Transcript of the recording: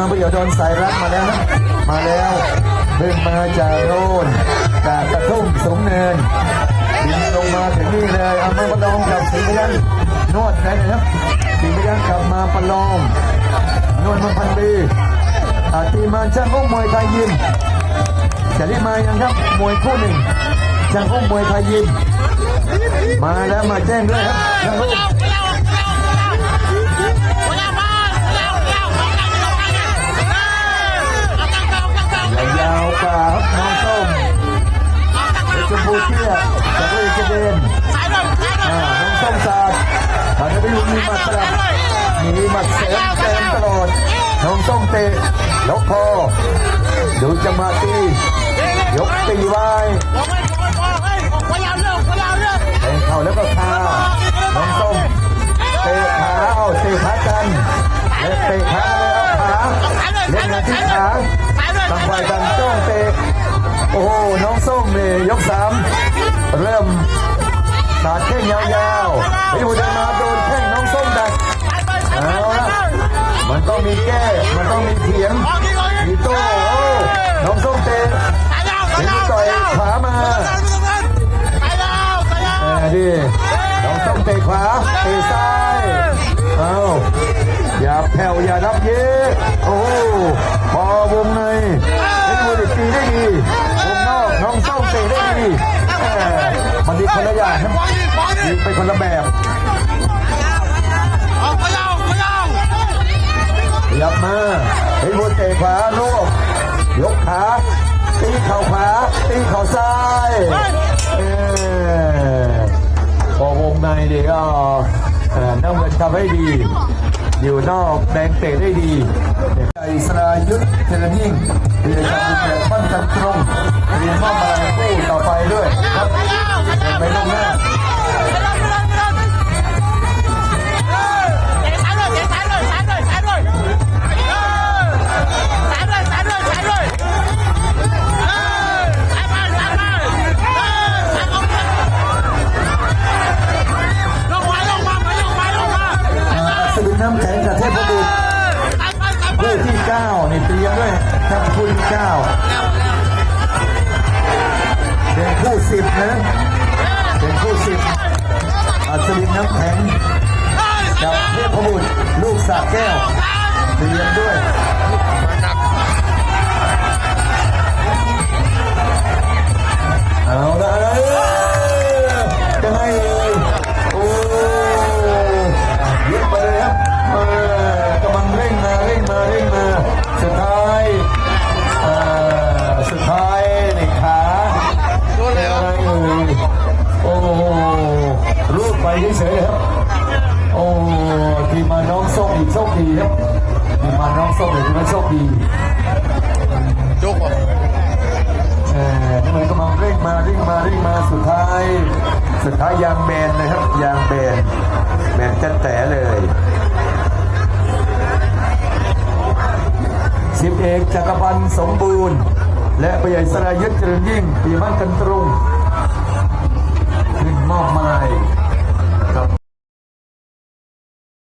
นสายรักมาแล้วนะมาแล้วเพิ่งมาจากโน่นจากกระทุ่มสูงเนินบินลงมาถึงนี่เลยเอามาประลองกับสิงห์พยันนวดได้นะครับสิงห์พยันกลับมาประลองนวดมาพันดีอาตีมาช่างอุ้มมวยไทยยิมจะได้มายังครับมวยคู่หนึ่งช่างอุ้มมวยไทยยิมมาแล้วมาแจ้งด้วยครับช่างอุ้ม น้องส้มเตะล็อกคอดูจังหวะตียกตีไว้แทงเข่าแล้วก็คาน้องส้มเตะขาเอาเตะขากันและเตะขาเลยเอาขาเล่นงานที่ขาต่างฝ่ายต่างจ้องเตะโอ้โหน้องส้มนี่ยกสามเริ่มตาดแข้งยาวๆพี่บุญเดินมาโด ต้องมีแก้ มันต้องมีเถียง มีโต้โอ้น้องส้มเตะถึงต่อยขามาเออดิน้องส้มเตะขวา เตะซ้าย เอาอย่าแผ่วอย่ารับเยอะโอ้โหพอวงในเพชรบุรีตีได้ดีวงนอกน้องส้มเตะได้ดีแหม่มันดีคนละอย่างนะยิงไปคนละแบบ ยับมาเพชรบุรีเตะขวาลูกยกขาตีเข่าขวาตีเข่าซ้ายเออพอวงในเดี๋ยวก็เอ่อน้ำเงินทำให้ดี อยู่นอกแดงเตะได้ดีอิสรายุทธเทเลนิ่งเรียนจากภูเก็ตบ้านกันตรงเรียนมอบมาคู่ต่อไปด้วยครับไปลงหน้า เก้านี่เตรียมด้วยครับคู่ที่เก้าเป็นคู่สิบนะเป็นคู่สิบอัศวินน้ำแข็งกับเทพบุตรลูกสาแก้ว คดีครับทีมมาน้องโชคดีทีมมาโชคดีเออทำไมกำลังเร่งมาเร่งมาเร่งมาสุดท้าย สุดท้ายยางแบนนะครับ ยางแบนแบนจัดแต่เลยสิบเอกจักรพันธ์สมบูรณ์ และปใหญ่สรายุทธเจริญยิ่งปีมันกันตรงขึ้นมอบหมาย